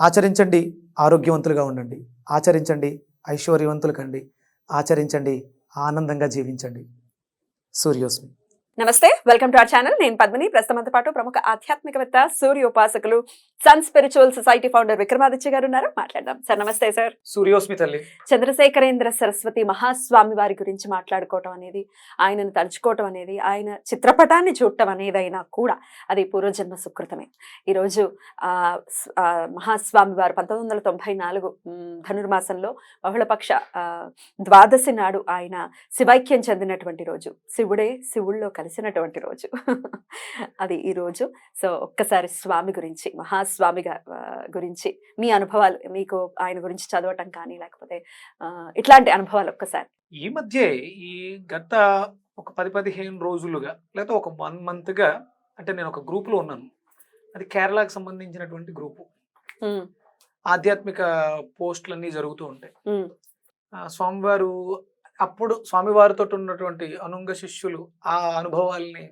ఆచరించండి ఆరోగ్యవంతులుగా ఉండండి. ఆచరించండి ఐశ్వర్యవంతులు కండి. ఆచరించండి ఆనందంగా జీవించండి. సూర్యోస్మి. నమస్తే వెల్కమ్ టు అవర్ ఛానల్. నేను పద్మిని. ప్రస్తుతంతో పాటు ప్రముఖ ఆధ్యాత్మికవేత్త సూర్య ఉపాసకులు sun spiritual society founder Vikramaditya garu ఉన్నారు. మాట్లాడదాం. సార్ నమస్తే సార్. సూర్యోస్మి తల్లి. చంద్రశేఖరేంద్ర సరస్వతి మహాస్వామి వారి గురించి మాట్లాడుకోవటం అనేది ఆయనను తలుచుకోవటం అనేది ఆయన చిత్రపటాన్ని చూడటం అనేది అయినా కూడా అది పూర్వజన్మ సుకృతమే. ఈరోజు మహాస్వామి వారు పంతొమ్మిది వందల తొంభై నాలుగు ధనుర్మాసంలో బహుళపక్ష ద్వాదశి నాడు ఆయన శివైక్యం చెందినటువంటి రోజు. శివుడే శివుల్లో కలిసినటువంటి రోజు. అది ఈ రోజు. సో ఒక్కసారి స్వామి గురించి మహాస్వామి గురించి మీ అనుభవాలు మీకు ఆయన గురించి చదవటం కానీ లేకపోతే ఇట్లాంటి అనుభవాలు ఒక్కసారి. ఈ మధ్య ఈ గత ఒక పది పదిహేను రోజులుగా లేదా ఒక వన్ మంత్గా అంటే నేను ఒక గ్రూప్లో ఉన్నాను. అది కేరళకు సంబంధించినటువంటి గ్రూపు. ఆధ్యాత్మిక పోస్టులన్నీ జరుగుతూ ఉంటాయి. స్వామివారు అప్పుడు స్వామివారితో ఉన్నటువంటి అనుంగ శిష్యులు ఆ అనుభవాల్ని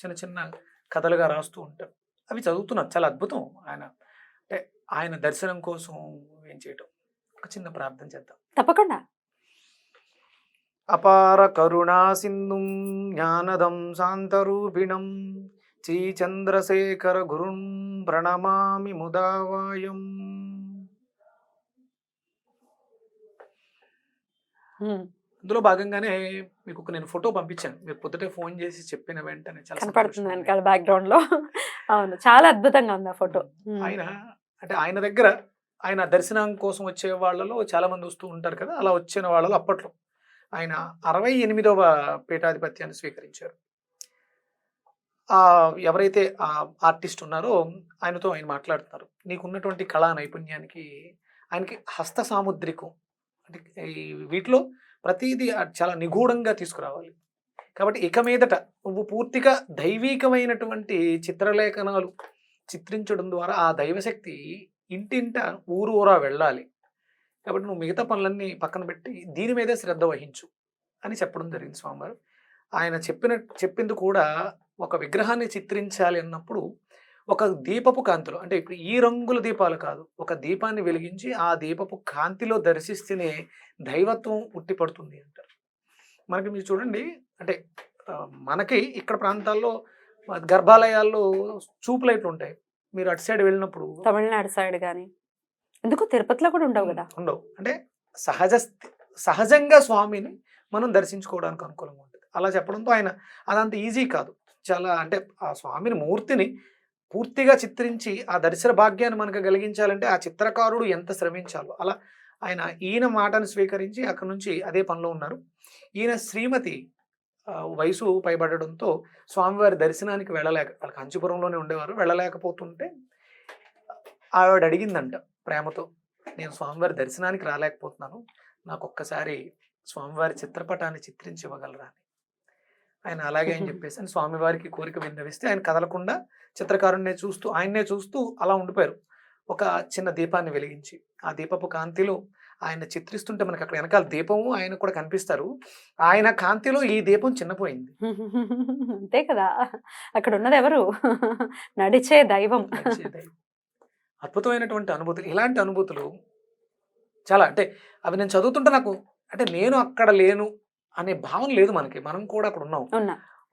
చిన్న చిన్న కథలుగా రాస్తూ ఉంటారు. అవి చదువుతున్నారు. చాలా అద్భుతం ఆయన. అంటే ఆయన దర్శనం కోసం ఏం చేయటం? ఒక చిన్న ప్రార్థన చేద్దాం. తప్పకుండా. అపార కరుణా సింధుం జ్ఞానదం శాంతరూపిణం చంద్రశేఖర గురుం ప్రణమామి ముదావాయం. ఉమ్, అందులో భాగంగానే మీకు ఒక నేను ఫోటో పంపించాను. మీరు పొద్దుటే ఫోన్ చేసి చెప్పిన వెంటనే చాలా కనపడుతుంది వెనకాల బ్యాక్గ్రౌండ్లో. అవును చాలా అద్భుతంగా ఉంది ఆ ఫోటో. ఆయన అంటే ఆయన దగ్గర ఆయన దర్శనం కోసం వచ్చే వాళ్ళలో చాలా మంది వస్తూ ఉంటారు కదా అలా వచ్చిన వాళ్ళలో అప్పట్లో. ఆయన అరవై ఎనిమిదవ పీఠాధిపత్యాన్ని స్వీకరించారు. ఆ ఎవరైతే ఆ ఆర్టిస్ట్ ఉన్నారో ఆయనతో ఆయన మాట్లాడుతున్నారు. నీకున్నటువంటి కళా నైపుణ్యానికి ఆయనకి హస్త సాముద్రికం అంటే ఈ వీటిలో ప్రతిదీ చాలా నిగూఢంగా తీసుకురావాలి. కాబట్టి ఇక మీదట నువ్వు పూర్తిగా దైవీకమైనటువంటి చిత్రలేఖనాలు చిత్రించడం ద్వారా ఆ దైవశక్తి ఇంటింట ఊరు ఊరా వెళ్ళాలి. కాబట్టి నువ్వు మిగతా పనులన్నీ పక్కన పెట్టి దీని మీదే శ్రద్ధ వహించు అని చెప్పడం జరిగింది స్వామివారు. ఆయన చెప్పిన చెప్పింది కూడా ఒక విగ్రహాన్ని చిత్రించాలి అన్నప్పుడు ఒక దీపపు కాంతిలో అంటే ఇప్పుడు ఈ రంగుల దీపాలు కాదు ఒక దీపాన్ని వెలిగించి ఆ దీపపు కాంతిలో దర్శిస్తేనే దైవత్వం ఉట్టిపడుతుంది అంటారు. మనకి మీరు చూడండి అంటే మనకి ఇక్కడ ప్రాంతాల్లో గర్భాలయాల్లో చూపు లైట్లు ఉంటాయి. మీరు అటు సైడ్ వెళ్ళినప్పుడు తమిళనాడు సైడ్ కానీ ఎందుకు తిరుపతిలో కూడా ఉండవు కదా? ఉండవు. అంటే సహజ సహజంగా స్వామిని మనం దర్శించుకోవడానికి అనుకూలంగా ఉంటుంది. అలా చెప్పడంతో ఆయన అదంత ఈజీ కాదు. చాలా అంటే ఆ స్వామిని మూర్తిని పూర్తిగా చిత్రించి ఆ దర్శన భాగ్యాన్ని మనకు కలిగించాలంటే ఆ చిత్రకారుడు ఎంత శ్రమించాలో. అలా ఆయన ఈయన మాటను స్వీకరించి అక్కడి నుంచి అదే పనిలో ఉన్నారు. ఈయన శ్రీమతి వయసు పైబడడంతో స్వామివారి దర్శనానికి వెళ్ళలేక వాళ్ళ కాంచీపురంలోనే ఉండేవారు. వెళ్ళలేకపోతుంటే ఆవిడ అడిగిందంట ప్రేమతో నేను స్వామివారి దర్శనానికి రాలేకపోతున్నాను. నాకు ఒక్కసారి స్వామివారి చిత్రపటాన్ని చిత్రించి ఇవ్వగలరా అని. ఆయన అలాగే అని చెప్పేసి అని స్వామివారికి కోరిక విన్నవిస్తే ఆయన కదలకుండా చిత్రకారుణ్ణే చూస్తూ ఆయన్నే చూస్తూ అలా ఉండిపోయారు. ఒక చిన్న దీపాన్ని వెలిగించి. ఆ దీపపు కాంతిలో ఆయన చిత్రిస్తుంటే మనకి అక్కడ వెనకాల దీపము ఆయన కూడా కనిపిస్తారు. ఆయన కాంతిలో ఈ దీపం చిన్నపోయింది. అంతే కదా. అక్కడ ఉన్నది ఎవరు నడిచే దైవం. అద్భుతమైనటువంటి అనుభూతులు. ఇలాంటి అనుభూతులు చాలా అంటే అవి నేను చదువుతుంటే నాకు అంటే నేను అక్కడ లేను అనే భావన లేదు మనకి. మనం కూడా అక్కడ ఉన్నాం.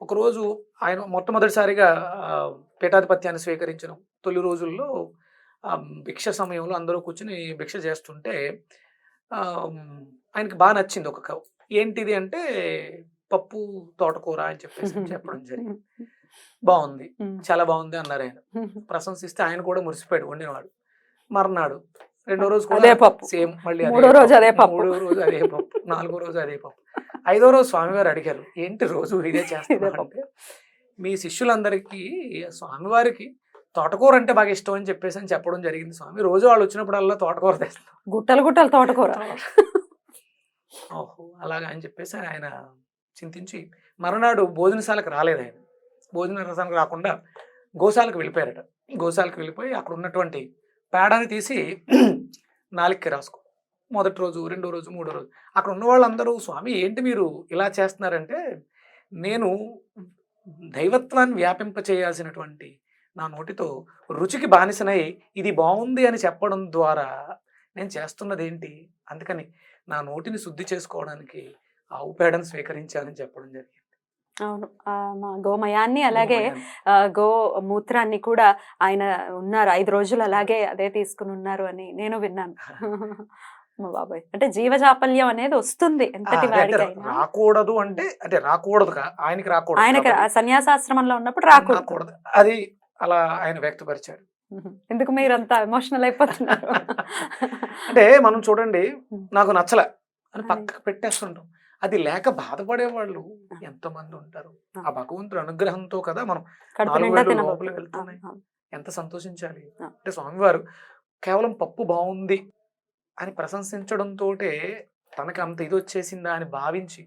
ఒకరోజు ఆయన మొట్టమొదటిసారిగా పీఠాధిపత్యాన్ని స్వీకరించిన తొలి రోజుల్లో భిక్ష సమయంలో అందరూ కూర్చుని భిక్ష చేస్తుంటే ఆయనకి బాగా నచ్చింది ఒక కవ్. ఏంటిది అంటే పప్పు తోటకూర అని చెప్పేసి చెప్పడం జరిగింది. బాగుంది. చాలా బాగుంది అన్నారు ఆయన. ప్రశంసిస్తే ఆయన కూడా మురిసిపోయాడు వండినవాడు మర్నాడు. రెండో రోజు అదే పప్పు. సేమ్ మళ్ళీ మూడో రోజు అదే పప్పు. మూడో రోజు అదే పప్పు. నాలుగో రోజు అదే పప్పు. ఐదో రోజు స్వామివారు అడిగారు ఏంటి రోజు ఇదే. అంటే మీ శిష్యులందరికీ స్వామివారికి తోటకూర అంటే బాగా ఇష్టం అని చెప్పేసి అని చెప్పడం జరిగింది స్వామి. రోజు వాళ్ళు వచ్చినప్పుడల్లా తోటకూర తెస్తాం. గుట్టలు గుట్టలు తోటకూర. ఓహో అలాగా అని చెప్పేసి ఆయన చింతించి మరునాడు భోజనశాలకు రాలేదు ఆయన. భోజనశాలకు రాకుండా గోశాలకు వెళ్ళిపోయారట. గోశాలకు వెళ్ళిపోయి అక్కడ ఉన్నటువంటి పేడని తీసి నాలుగుకి రాసుకో. మొదటి రోజు రెండో రోజు మూడో రోజు. అక్కడ ఉన్న వాళ్ళందరూ స్వామి ఏంటి మీరు ఇలా చేస్తున్నారంటే నేను దైవత్వాన్ని వ్యాపింప చేయాల్సినటువంటి నా నోటితో రుచికి బానిసనై ఇది బాగుంది అని చెప్పడం ద్వారా నేను చేస్తున్నది ఏంటి అందుకని నా నోటిని శుద్ధి చేసుకోవడానికి ఆవు పేడను స్వీకరించాలని చెప్పడం జరిగింది. అవును. ఆ, మా గోమయాన్ని అలాగే గో మూత్రాన్ని కూడా ఆయన ఉన్నారు. ఐదు రోజులు అలాగే అదే తీసుకుని ఉన్నారు అని నేను విన్నాను. మా బాబాయ్. అంటే జీవజాపల్యం అనేది వస్తుంది ఎంతటి వాడికైనా. రాకూడదు అంటే అంటే రాకూడదు ఆయనకి రాకూడదు ఆయనకి సన్యాసాశ్రమంలో ఉన్నప్పుడు రాకూడదు. అది అలా ఆయన వ్యక్తపరిచారు ఎందుకు మీరు అంత ఎమోషనల్ అయిపోతున్నారు? అంటే మనం చూడండి. నాకు నచ్చలే అని. పక్కకు పెట్టేస్తుంటాం. అది లేక బాధపడే వాళ్ళు ఎంతమంది ఉంటారు ఆ భగవంతుడి అనుగ్రహంతో కదా మనం. లోపలికి వెళ్తున్నాయి. ఎంత సంతోషించాలి. అంటే స్వామివారు కేవలం పప్పు బాగుంది అని ప్రశంసించడంతో తనకి అంత ఇది వచ్చేసిందా అని భావించి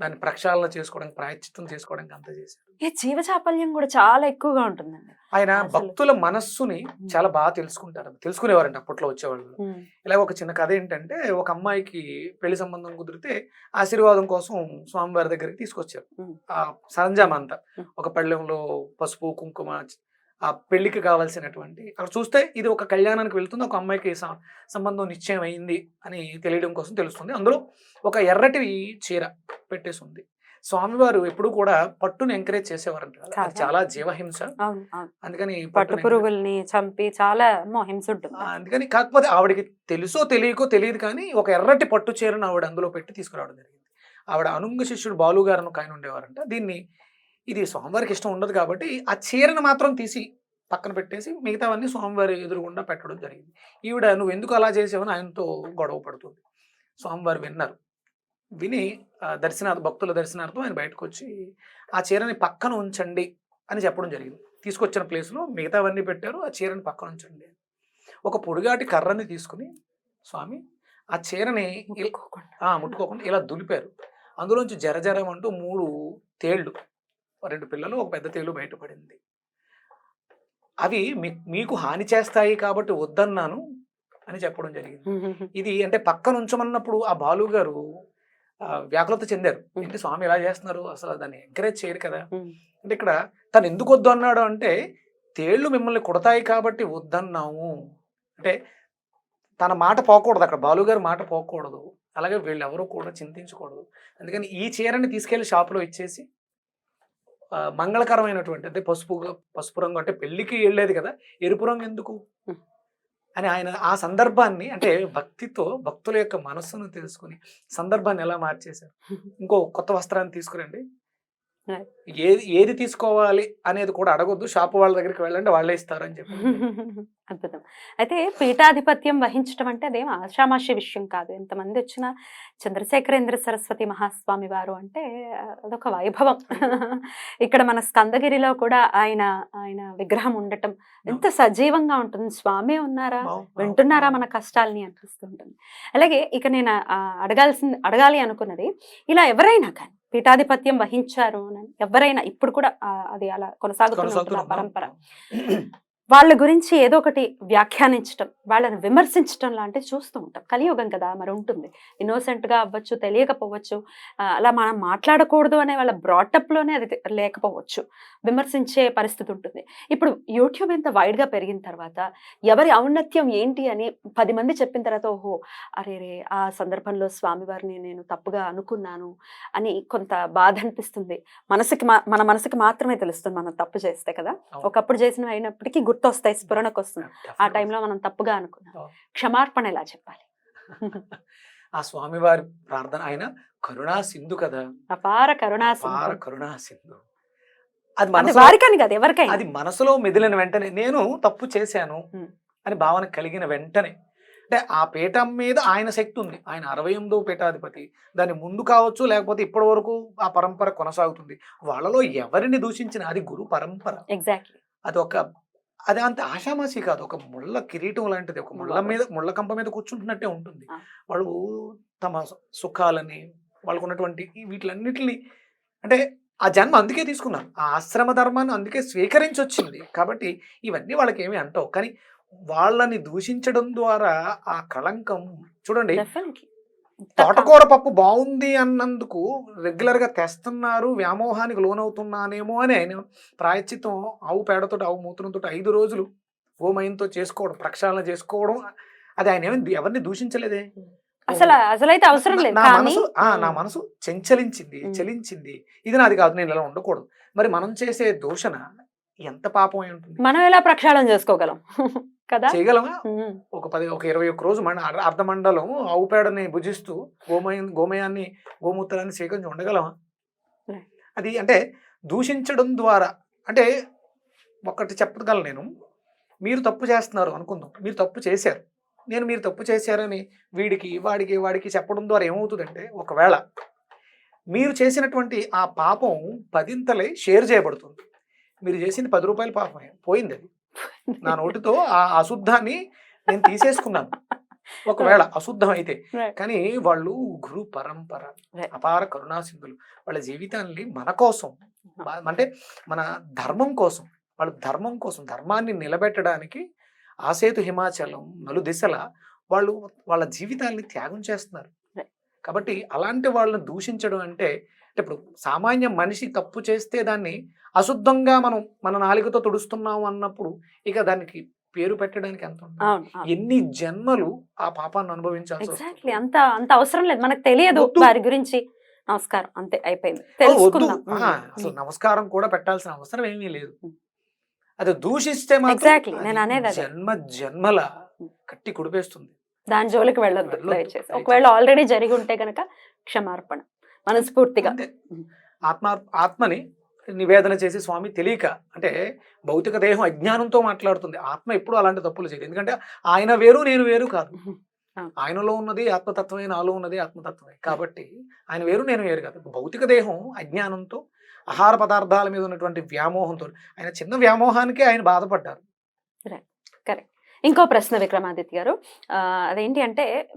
దాన్ని ప్రక్షాళన చేసుకోవడానికి ప్రాయశ్చిత్తం చేసుకోవడానికి అంత చేశారు. ఈ జీవచాపల్యం కూడా చాలా ఎక్కువగా ఉంటుందండి. ఆయన. భక్తుల మనస్సుని చాలా బాగా తెలుసుకుంటారు. తెలుసుకునేవారండి అప్పట్లో వచ్చేవాళ్ళు. ఇలా ఒక చిన్న కథ ఏంటంటే ఒక అమ్మాయికి పెళ్ళి సంబంధం కుదిరితే ఆశీర్వాదం కోసం స్వామివారి దగ్గరికి తీసుకొచ్చారు. ఆ సరంజామ అంతా. ఉమ్. ఒక పళ్ళెంలో పసుపు కుంకుమ ఆ పెళ్ళికి కావాల్సినటువంటి అక్కడ చూస్తే ఇది ఒక కళ్యాణానికి వెళ్తుంది ఒక అమ్మాయికి సంబంధం నిశ్చయం అయింది అని తెలియడం కోసం తెలుస్తుంది. అందులో ఒక ఎర్రటి చీర పెట్టేసి ఉంది స్వామివారు ఎప్పుడు కూడా పట్టును ఎంకరేజ్ చేసేవారంట చాలా. జీవహింస. అందుకని పట్టు పురుగుల్ని చంపి చాలా హింస ఉంటుంది. అందుకని కాకపోతే ఆవిడకి తెలుసో తెలియకో తెలియదు కానీ ఒక ఎర్రటి పట్టు చీరను ఆవిడ అందులో పెట్టి తీసుకురావడం జరిగింది. ఆవిడ అనుంగ శిష్యుడు బాలు గారు అని ఒక ఆయన ఉండేవారంట. దీన్ని ఇది స్వామివారికి ఇష్టం ఉండదు కాబట్టి ఆ చీరను మాత్రం తీసి పక్కన పెట్టేసి మిగతావన్నీ స్వామివారి ఎదురుగుండా పెట్టడం జరిగింది. ఈవిడ నువ్వు ఎందుకు అలా చేసావని ఆయనతో గొడవ పడుతుంది. స్వామివారు విన్నారు. విని దర్శనార్థ భక్తుల దర్శనార్థం ఆయన బయటకు వచ్చి ఆ చీరని పక్కన ఉంచండి అని చెప్పడం జరిగింది. తీసుకొచ్చిన ప్లేస్లో మిగతావన్నీ పెట్టారు ఆ చీరని పక్కన ఉంచండి ఒక పొడిగాటి కర్రని తీసుకుని స్వామి ఆ చీరని ముట్టుకోకుండా. ఇలా దులిపారు. అందులోంచి జరజరం అంటూ మూడు తేళ్ళు రెండు పిల్లలు ఒక పెద్ద తేలు బయటపడింది. అవి మీ- మీకు హాని చేస్తాయి కాబట్టి వద్దన్నాను అని చెప్పడం జరిగింది. ఇది అంటే పక్కన ఉంచమన్నప్పుడు ఆ బాలు గారు వ్యాకులత చెందారు. ఏంటి స్వామి ఇలా చేస్తున్నారు? అసలు దాన్ని ఎంకరేజ్ చేయరు కదా. అంటే ఇక్కడ తను ఎందుకు వద్దు అన్నాడు అంటే తేళ్ళు మిమ్మల్ని కొడతాయి కాబట్టి వద్దన్నాము అంటే తన మాట పోకూడదు అక్కడ. బాలుగారి మాట పోకూడదు. అలాగే వీళ్ళెవరూ కూడా చింతించకూడదు. అందుకని ఈ చీరని తీసుకెళ్ళి షాపులో ఇచ్చేసి మంగళకరమైనటువంటి అంటే పసుపు పసుపు రంగు అంటే పెళ్ళికి వెళ్ళేది కదా ఎరుపు రంగు ఎందుకు. అని ఆయన ఆ సందర్భాన్ని అంటే భక్తితో భక్తుల యొక్క మనస్సును తెలుసుకుని సందర్భాన్ని ఎలా మార్చేశారు ఇంకో కొత్త వస్త్రాన్ని తీసుకురండి. ఏది ఏది తీసుకోవాలి అనేది కూడా అడగొద్దు. షాపు వాళ్ళ దగ్గరికి వెళ్ళండి వాళ్ళే ఇస్తారని చెప్పి. అద్భుతం. అయితే పీఠాధిపత్యం వహించడం అంటే అదేం ఆషామాషి విషయం కాదు. ఎంతమంది వచ్చినా చంద్రశేఖరేంద్ర సరస్వతి మహాస్వామి వారు అంటే అదొక వైభవం. ఇక్కడ మన స్కందగిరిలో కూడా ఆయన ఆయన విగ్రహం ఉండటం ఎంత సజీవంగా ఉంటుంది. స్వామి ఉన్నారా? వింటున్నారా మన కష్టాలని అనిపిస్తుంటుంది అలాగే ఇక నేను అడగాల్సింది అడగాలి అనుకున్నది ఇలా ఎవరైనా కానీ పీఠాధిపత్యం వహించారు అని. ఎవరైనా ఇప్పుడు కూడా అది అలా కొనసాగుతున్న కొనసాగుతున్న పరంపర. వాళ్ళ గురించి ఏదో ఒకటి వ్యాఖ్యానించటం వాళ్ళని విమర్శించటం లాంటివి చూస్తూ ఉంటాం. కలియుగం కదా మరి ఉంటుంది. Innocent గా అవ్వచ్చు తెలియకపోవచ్చు అలా మనం మాట్లాడకూడదు అనే వాళ్ళ brought-up లోనే అది లేకపోవచ్చు. విమర్శించే పరిస్థితి ఉంటుంది. ఇప్పుడు యూట్యూబ్ ఎంత wide గా పెరిగిన తర్వాత ఎవరి ఔన్నత్యం ఏంటి అని పది మంది చెప్పిన తర్వాత ఓహో అరే రే ఆ సందర్భంలో స్వామివారిని నేను తప్పుగా అనుకున్నాను అని కొంత బాధ అనిపిస్తుంది. మనసుకి మన మనసుకి మాత్రమే తెలుస్తుంది మనం తప్పు చేస్తే కదా. ఒకప్పుడు చేసినవి అయినప్పటికీ గుర్తొస్తాయి స్ఫురణకు వస్తుంది ఆ టైంలో మనం తప్పుగా అనుకున్నాం. అవును. క్షమార్పణ ఎలా చెప్పాలి? ఆ స్వామివారి ప్రార్థన ఆయన కరుణా సింధు కదా. అపార కరుణా అపార. కరుణా సింధు. అది వారికని కాదు ఎవరికైనా. అది మనసులో మెదిలిన వెంటనే నేను తప్పు చేశాను. అని భావన కలిగిన వెంటనే. అంటే ఆ పీఠం మీద ఆయన శక్తి ఉంది. ఆయన అరవై ఎనిమిదో పీఠాధిపతి. దాని ముందు కావచ్చు లేకపోతే ఇప్పటి వరకు ఆ పరంపర కొనసాగుతుంది. వాళ్ళలో ఎవరిని దూషించిన అది గురు పరంపర. ఎగ్జాక్ట్లీ అది ఒక అది అంత ఆషామాషి కాదు. ఒక ముళ్ళ కిరీటం లాంటిది. ఒక ముళ్ళ మీద ముళ్ళ కంప మీద కూర్చుంటున్నట్టే ఉంటుంది. వాళ్ళు తమ సుఖాలని వాళ్ళకు ఉన్నటువంటి ఈ వీటిలన్నిటిని అంటే ఆ జన్మ అందుకే తీసుకున్నారు. ఆ ఆశ్రమ ధర్మాన్ని అందుకే స్వీకరించి వచ్చింది కాబట్టి ఇవన్నీ వాళ్ళకి ఏమీ అంటావు. కానీ వాళ్ళని దూషించడం ద్వారా ఆ కళంకం చూడండి తోటకూర పప్పు బాగుంది అన్నందుకు రెగ్యులర్గా తెస్తున్నారు వ్యామోహానికి లోనవుతున్నానేమో అని ఆయన ప్రాయశ్చిత్తం ఆవు పేడతో ఆవు మూత్రంతో ఐదు రోజులు గోమయంతో చేసుకోవడం ప్రక్షాళన చేసుకోవడం అది ఆయన ఏమి ఎవరిని దూషించలేదే. అసలు అసలైతే అవసరం లేదు నా మనసు ఆ, నా మనసు చెంచలించింది. చలించింది. ఇది నాది కాదు నేను ఇలా ఉండకూడదు. మరి మనం చేసే దూషణ ఎంత పాపం అయి ఉంటుంది. మనం ఎలా ప్రక్షాళన చేసుకోగలం? కదా? చేయగలమా? ఒక పది ఒక ఇరవై ఒక్క రోజు మన అర్ధ- అర్ధమండలం ఆవు పేడని భుజిస్తూ గోమయం గోమయాన్ని గోమూత్రాన్ని స్వీకరించి ఉండగలమా. అది అంటే దూషించడం ద్వారా అంటే ఒకటి చెప్పగలను నేను. మీరు తప్పు చేస్తున్నారు అనుకుందాం. మీరు తప్పు చేశారు. నేను మీరు తప్పు చేశారని వీడికి వాడికి వాడికి చెప్పడం ద్వారా ఏమవుతుందంటే ఒకవేళ మీరు చేసినటువంటి ఆ పాపం పదింతలై షేర్ చేయబడుతుంది. మీరు చేసింది పది రూపాయల పాపమే పోయింది అది. నా నోటితో ఆ అశుద్ధాన్ని నేను తీసేసుకున్నాను. ఒకవేళ అశుద్ధం అయితే. కానీ వాళ్ళు గురు పరంపర. అపార కరుణాసింధులు వాళ్ళ జీవితాన్ని మన కోసం అంటే మన ధర్మం కోసం వాళ్ళ ధర్మం కోసం ధర్మాన్ని నిలబెట్టడానికి ఆసేతు హిమాచలం నలు దిశల వాళ్ళు వాళ్ళ జీవితాల్ని త్యాగం చేస్తున్నారు. కాబట్టి అలాంటి వాళ్ళని దూషించడం అంటే అంటే ఇప్పుడు సామాన్య మనిషి తప్పు చేస్తే దాన్ని అశుద్ధంగా మనం మన నాలుకతో తుడుస్తున్నాం అన్నప్పుడు ఇక దానికి పేరు పెట్టడానికి ఎంత. ఎన్ని జన్మలు ఆ పాపాన్ని అనుభవించాల్సి ఎగ్జాక్ట్లీ అంత అంత అవసరం లేదు. మనకు తెలియదు. వారి గురించి. నమస్కారం. అంతే అయిపోయింది. అసలు నమస్కారం కూడా పెట్టాల్సిన అవసరం ఏమీ లేదు. అది దూషిస్తే నేను అనేది. జన్మ జన్మల. కట్టి కుడిపేస్తుంది. దాని జోలికి వెళ్ళొద్దు దయచేసి. ఒకవేళ ఆల్రెడీ జరిగి ఉంటే గనక క్షమార్పణ. మనస్ఫూర్తిగా. ఆత్మ ఆత్మని నివేదన చేసి స్వామి తెలియక అంటే భౌతిక దేహం అజ్ఞానంతో మాట్లాడుతుంది. ఆత్మ ఎప్పుడు అలాంటి తప్పులు చేయదు ఎందుకంటే ఆయన వేరు నేను వేరు కాదు. ఆయనలో ఉన్నది ఆత్మతత్వమే నాలో ఉన్నది ఆత్మతత్వమే. కాబట్టి ఆయన వేరు నేను వేరు కాదు. భౌతిక దేహం అజ్ఞానంతో ఆహార పదార్థాల మీద ఉన్నటువంటి వ్యామోహంతో ఆయన చిన్న వ్యామోహానికే ఆయన బాధపడ్డారు. ఇంకో ప్రశ్న విక్రమాదిత్య గారు. అదేంటి అంటే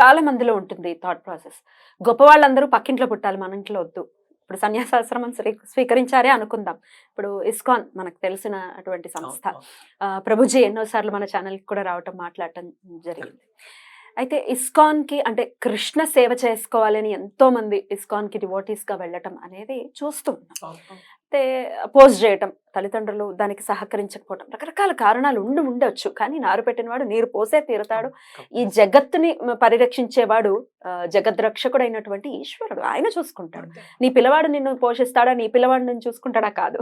చాలా మందిలో ఉంటుంది థాట్ ప్రాసెస్ గొప్ప వాళ్ళందరూ పక్కింట్లో పుట్టాలి మన ఇంట్లో వద్దు. ఇప్పుడు సన్యాసాశ్రమం స్వీ- స్వీకరించారే అనుకుందాం. ఇప్పుడు ఇస్కాన్ మనకు తెలిసిన అటువంటి సంస్థ. ప్రభుజీ ఎన్నోసార్లు మన ఛానల్కి కూడా రావటం మాట్లాడటం జరిగింది. అయితే ఇస్కాన్కి అంటే కృష్ణ సేవ చేసుకోవాలని ఎంతో మంది ఇస్కాన్కి డివోటీస్గా వెళ్ళటం అనేది చూస్తూ ఉన్నాం. పోస్ట్ చేయటం తల్లిదండ్రులు దానికి సహకరించకపోవటం రకరకాల కారణాలు ఉండి ఉండొచ్చు. కానీ నారు పెట్టినవాడు నీరు పోసే తీరుతాడు. ఈ జగత్తుని పరిరక్షించేవాడు ఆ, జగద్రక్షకుడైనటువంటి ఈశ్వరుడు. ఆయన చూసుకుంటాడు. నీ పిల్లవాడు నిన్ను పోషిస్తాడా? నీ పిల్లవాడు నిన్ను చూసుకుంటాడా? కాదు.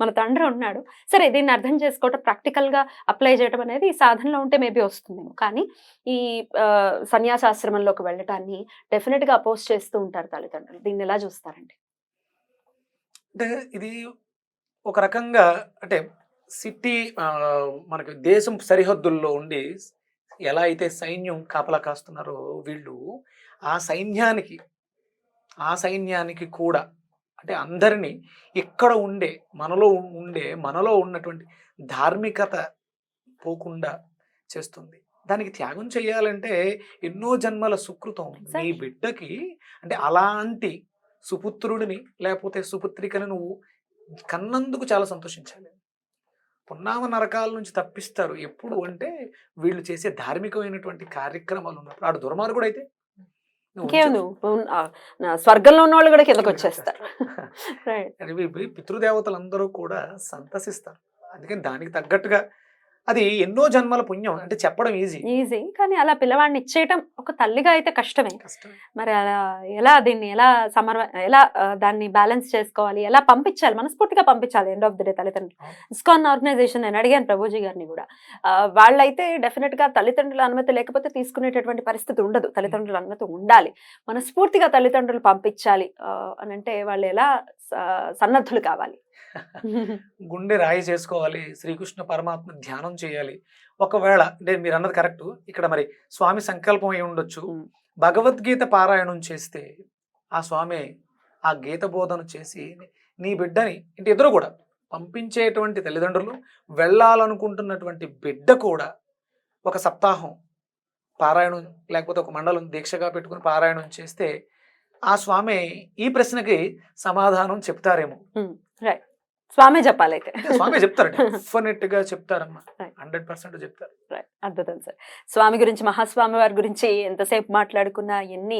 మన తండ్రి ఉన్నాడు. సరే దీన్ని అర్థం చేసుకోవటం ప్రాక్టికల్గా అప్లై చేయడం అనేది ఈ సాధనలో ఉంటే మేబీ వస్తుందేమో. కానీ ఈ సన్యాసాశ్రమంలోకి వెళ్ళటాన్ని డెఫినెట్గా అపోజ్ చేస్తూ ఉంటారు తల్లిదండ్రులు. దీన్ని ఎలా చూస్తారండి? అంటే ఇది ఒక రకంగా అంటే సిటీ మనకి దేశం సరిహద్దుల్లో ఉండి ఎలా అయితే సైన్యం కాపలా కాస్తున్నారో వీళ్ళు ఆ సైన్యానికి ఆ సైన్యానికి కూడా అంటే అందరినీ ఇక్కడ ఉండే మనలో ఉండే మనలో ఉన్నటువంటి ధార్మికత పోకుండా చేస్తుంది దానికి త్యాగం చేయాలంటే ఎన్నో జన్మల సుకృతం నీ Exactly. బిడ్డకి అంటే అలాంటి సుపుత్రుడిని లేకపోతే సుపుత్రికని నువ్వు కన్నందుకు చాలా సంతోషించాలి. పున్నామ నరకాల నుంచి తప్పిస్తారు. ఎప్పుడు అంటే వీళ్ళు చేసే ధార్మికమైనటువంటి కార్యక్రమాలు ఉన్నప్పుడు. ఆడు దుర్మార్గుడు అయితే స్వర్గంలో ఉన్న వాళ్ళు కూడా కిందకు వచ్చేస్తారు. పితృదేవతలందరూ కూడా సంతసిస్తారు. అందుకని దానికి తగ్గట్టుగా అది ఎన్నో జన్మల పుణ్యం. అంటే చెప్పడం ఈజీ ఈజీ కానీ అలా పిల్లవాడిని ఇచ్చేయటం ఒక తల్లిగా అయితే కష్టమే. కష్టం మరి అలా ఎలా దీన్ని ఎలా సమర్వ ఎలా దాన్ని బ్యాలెన్స్ చేసుకోవాలి? ఎలా పంపించాలి? మనస్ఫూర్తిగా పంపించాలి ఎండ్ ఆఫ్ ది డే తల్లిదండ్రులు. ఇస్కాన్ ఆర్గనైజేషన్ నేను అడిగాను ప్రభుజీ గారిని కూడా. వాళ్ళైతే డెఫినెట్గా తల్లిదండ్రుల అనుమతి లేకపోతే తీసుకునేటటువంటి పరిస్థితి ఉండదు. తల్లిదండ్రుల అనుమతి ఉండాలి. మనస్ఫూర్తిగా తల్లిదండ్రులు పంపించాలి. అని అంటే వాళ్ళు ఎలా సన్నద్ధులు కావాలి. గుండె రాయి చేసుకోవాలి. శ్రీకృష్ణ పరమాత్మ ధ్యానం చేయాలి. ఒకవేళ అంటే మీరు అన్నది కరెక్ట్. ఇక్కడ మరి స్వామి సంకల్పం అయి ఉండొచ్చు. భగవద్గీత పారాయణం చేస్తే ఆ స్వామి ఆ గీత బోధన చేసి నీ బిడ్డని ఇంటి ఇద్దరు కూడా పంపించేటువంటి తల్లిదండ్రులు వెళ్ళాలనుకుంటున్నటువంటి బిడ్డ కూడా ఒక సప్తాహం పారాయణం లేకపోతే ఒక మండలం దీక్షగా పెట్టుకుని పారాయణం చేస్తే ఆ స్వామి ఈ ప్రశ్నకి సమాధానం చెప్తారేమో. స్వామి చెప్పాలి అయితే స్వామి చెప్తారు డెఫినెట్ గా చెప్తారమ్మా. హండ్రెడ్ పర్సెంట్ చెప్తారు. అద్భుతం సార్ స్వామి గురించి మహాస్వామి వారి గురించి ఎంతసేపు మాట్లాడుకున్నా ఎన్ని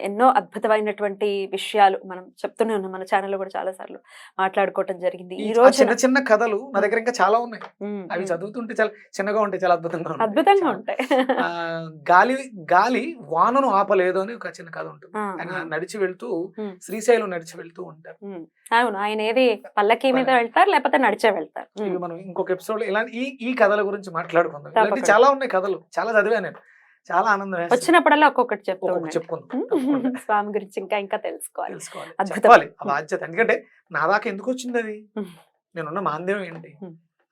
ఎన్నో అద్భుతమైనటువంటి విషయాలు మనం చెప్తూనే ఉన్నాం మన ఛానల్లో కూడా చాలా సార్లు మాట్లాడుకోవటం జరిగింది ఈ రోజు చిన్న చిన్న కథలు నా దగ్గర ఇంకా చాలా ఉన్నాయి అవి చదువుతుంటే చాలా చిన్నగా ఉంటాయి చాలా అద్భుతంగా ఉంటాయి. అద్భుతంగా. ఉంటాయి గాలి గాలి వానను ఆపలేదు అని ఒక చిన్న కథ ఉంటుంది ఆయన. నడిచి వెళ్తూ. శ్రీశైలం నడిచి వెళ్తూ ఉంటారు. అవును ఆయన ఏది పల్లకి మీద వెళ్తారు లేకపోతే నడిచే వెళ్తారు మనం ఇంకొక ఎపిసోడ్ ఇలా ఈ ఈ కథల గురించి మాట్లాడుకుందాం. చాలా ఉన్నాయి కథలు. చాలా చదివా నేను. చాలా ఆనందం. వచ్చినప్పుడల్లా ఒక్కొక్కటి ఉండండి. చెప్పుకుందాం. స్వామి గురించి ఇంకా ఇంకా తెలుసుకోవాలి. తెలుసుకోవాలి. ఆ బాధ్యత. ఎందుకంటే నా దాకా ఎందుకు వచ్చింది అది. నేనున్న మాంద్యం ఏంటి.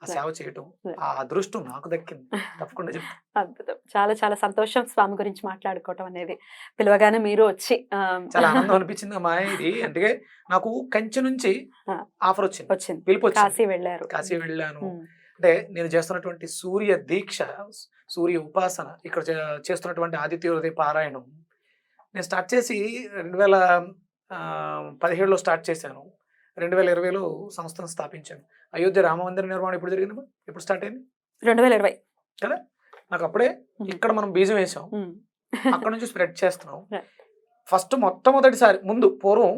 ఆ సేవ చేయటం. ఆ అదృష్టం నాకు దక్కింది. తప్పకుండా అద్భుతం. చాలా చాలా సంతోషం స్వామి గురించి మాట్లాడుకోవటం అనేది. పిలవగానే మీరు వచ్చి చాలా ఆనందం అనిపించింది అమ్మా ఇది. అందుకే నాకు కంచి నుంచి. ఆఫర్ వచ్చింది. వచ్చింది. కాశీ వెళ్ళారు. కాశీ వెళ్ళాను. అంటే నేను చేస్తున్నటువంటి సూర్య దీక్ష సూర్య ఉపాసన ఇక్కడ చేస్తున్నటువంటి ఆదిత్య హృదయ పారాయణం నేను స్టార్ట్ చేసి రెండు వేల పదిహేడులో స్టార్ట్ చేశాను. రెండు వేల ఇరవైలో సంస్థను స్థాపించాను. అయోధ్య రామ మందిర నిర్మాణం ఎప్పుడు జరిగిందమ్మా? ఎప్పుడు స్టార్ట్ అయింది? రెండు వేల ఇరవై నాకు అప్పుడే. ఇక్కడ మనం బీజం వేసాం. అక్కడ నుంచి స్ప్రెడ్ చేస్తున్నాం. ఫస్ట్ మొట్టమొదటిసారి ముందు పూర్వం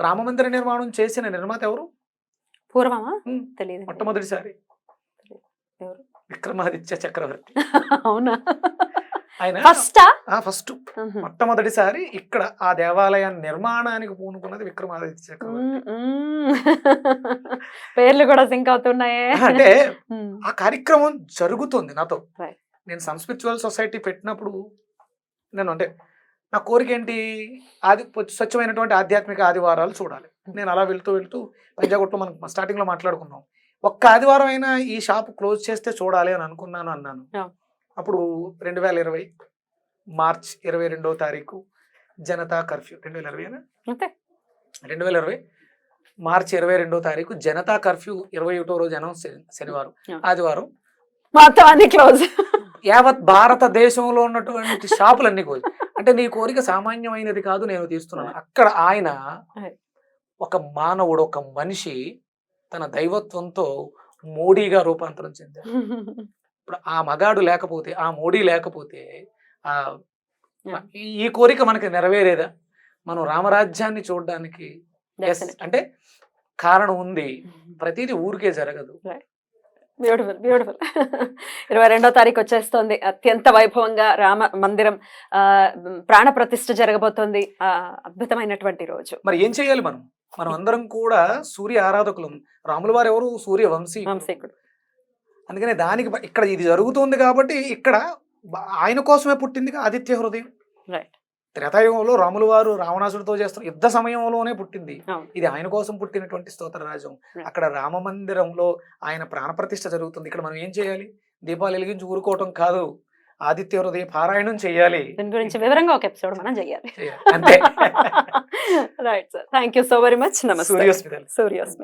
రామ మందిర నిర్మాణం చేసిన నిర్మాత ఎవరు? పూర్వమా? తెలియదు మొట్టమొదటిసారి. ఎవరు? విక్రమాదిత్య చక్రవర్తి. అవునా? ఆయన ఫస్టా? ఆ ఫస్ట్. మొట్టమొదటిసారి ఇక్కడ ఆ దేవాలయ నిర్మాణానికి పూనుకున్నది విక్రమాదిత్య చక్రవర్తి. పేర్లు కూడా సింక్ అవుతున్నాయే. అంటే. ఆ కార్యక్రమం జరుగుతుంది నాతో. నేను సన్ స్పిరిచువల్ సొసైటీ పెట్టినప్పుడు నేను అంటే నా కోరిక ఏంటి? ఆది స్వచ్ఛమైనటువంటి ఆధ్యాత్మిక ఆదివారాలు చూడాలి. నేను అలా వెళ్తూ వెళ్తూ పంజాగుట్లో మనం స్టార్టింగ్లో మాట్లాడుకున్నాం. ఒక్క ఆదివారం అయినా ఈ షాప్ క్లోజ్ చేస్తే చూడాలి అని అనుకున్నాను అన్నాను. అప్పుడు రెండు వేల ఇరవై మార్చ్ ఇరవై రెండవ తారీఖు జనతా కర్ఫ్యూ. రెండు వేల ఇరవై రెండు వేల ఇరవై మార్చి ఇరవై రెండో తారీఖు జనతా కర్ఫ్యూ ఇరవై ఒకటో రోజు అనౌన్స్ శనివారం. ఆదివారం. మొత్తం అన్ని క్లోజ్. యావత్ భారతదేశంలో ఉన్నటువంటి షాపులన్నీ కోయి అంటే నీ కోరిక సామాన్యమైనది కాదు నేను తీస్తున్నాను. అక్కడ ఆయన. ఒక మానవుడు ఒక మనిషి తన దైవత్వంతో మోడీగా రూపాంతరం చెందాడు. ఇప్పుడు ఆ మగాడు లేకపోతే ఆ మోడీ లేకపోతే ఆ. ఈ- కోరిక మనకి నెరవేరేదా? మనం రామరాజ్యాన్ని చూడడానికి అంటే కారణం ఉంది. ప్రతిదీ ఊరికే జరగదు. బ్యూటిఫుల్ బ్యూటిఫుల్ ఇరవై రెండో తారీఖు వచ్చేస్తోంది. అత్యంత వైభవంగా రామ మందిరం ఆ, ప్రాణ ప్రతిష్ఠ జరగబోతోంది. ఆ, అద్భుతమైనటువంటి రోజు. మరి ఏం చేయాలి మనం? మనం అందరం కూడా సూర్య ఆరాధకులం. రాముల వారు ఎవరు సూర్య వంశీ వంశీకుడు. అందుకనే దానికి ఇక్కడ ఇది జరుగుతుంది కాబట్టి ఇక్కడ ఆయన కోసమే పుట్టింది ఆదిత్య హృదయం. త్రేతాయుగంలో రాముల వారు రావణాసుడితో చేస్తున్న యుద్ధ సమయంలోనే పుట్టింది. ఇది ఆయన కోసం పుట్టినటువంటి స్తోత్ర రాజ్యం Right. అక్కడ రామ మందిరంలో ఆయన ప్రాణప్రతిష్ఠ జరుగుతుంది. ఇక్కడ మనం ఏం చేయాలి? దీపాలు వెలిగించి ఊరుకోవటం కాదు. ఆదిత్య హృదయ పారాయణం చేయాలి. దీని గురించి వివరంగా ఒక ఎపిసోడ్ మనం చేయాలి. అంతే. Right sir thank you so very much నమస్తే. సూర్యోస్మి